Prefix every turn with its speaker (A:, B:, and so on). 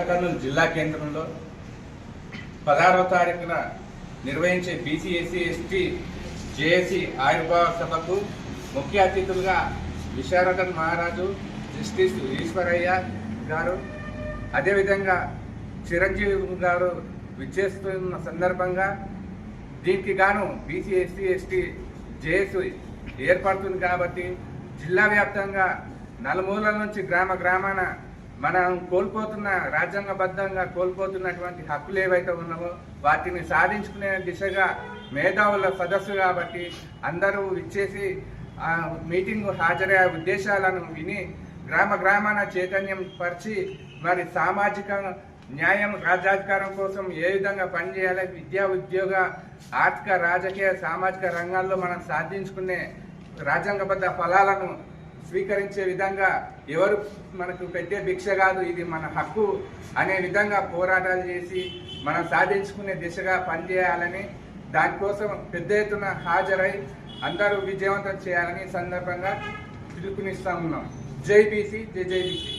A: కర్నూలు జిల్లా కేంద్రంలో పదహారవ తారీఖున నిర్వహించే బీసీ ఎస్సీ ఎస్టీ జేఏసీ ఆవిర్భావ సభకు ముఖ్య అతిథులుగా విశారదన్ మహారాజు జస్టిస్ ఈశ్వరయ్య గారు అదేవిధంగా చిరంజీవి గారు విచ్చేస్తున్న సందర్భంగా దీనికి గాను బీసీ ఎస్సీ ఎస్టీ జేఏసీ ఏర్పడుతుంది కాబట్టి జిల్లా వ్యాప్తంగా నలుమూలల నుంచి గ్రామ గ్రామాన మనం కోల్పోతున్న రాజ్యాంగబద్ధంగా కోల్పోతున్నటువంటి హక్కులు ఏవైతే ఉన్నావో వాటిని సాధించుకునే దిశగా మేధావుల సదస్సు కాబట్టి అందరూ ఇచ్చేసి మీటింగ్ హాజరయ్యే ఉద్దేశాలను విని గ్రామ గ్రామాన చైతన్యం పరిచి మరి సామాజిక న్యాయం రాజ్యాధికారం కోసం ఏ విధంగా పనిచేయాలి విద్యా ఉద్యోగ ఆర్థిక రాజకీయ సామాజిక రంగాల్లో మనం సాధించుకునే రాజ్యాంగబద్ధ ఫలాలను స్వీకరించే విధంగా ఎవరు మనకు పెట్టే భిక్ష కాదు ఇది మన హక్కు అనే విధంగా పోరాటాలు చేసి మనం సాధించుకునే దిశగా పనిచేయాలని దానికోసం పెద్ద ఎత్తున హాజరై అందరూ విజయవంతం చేయాలని సందర్భంగా పిలుపునిస్తా ఉన్నాం. జై బీసీ జై జై బీసీ.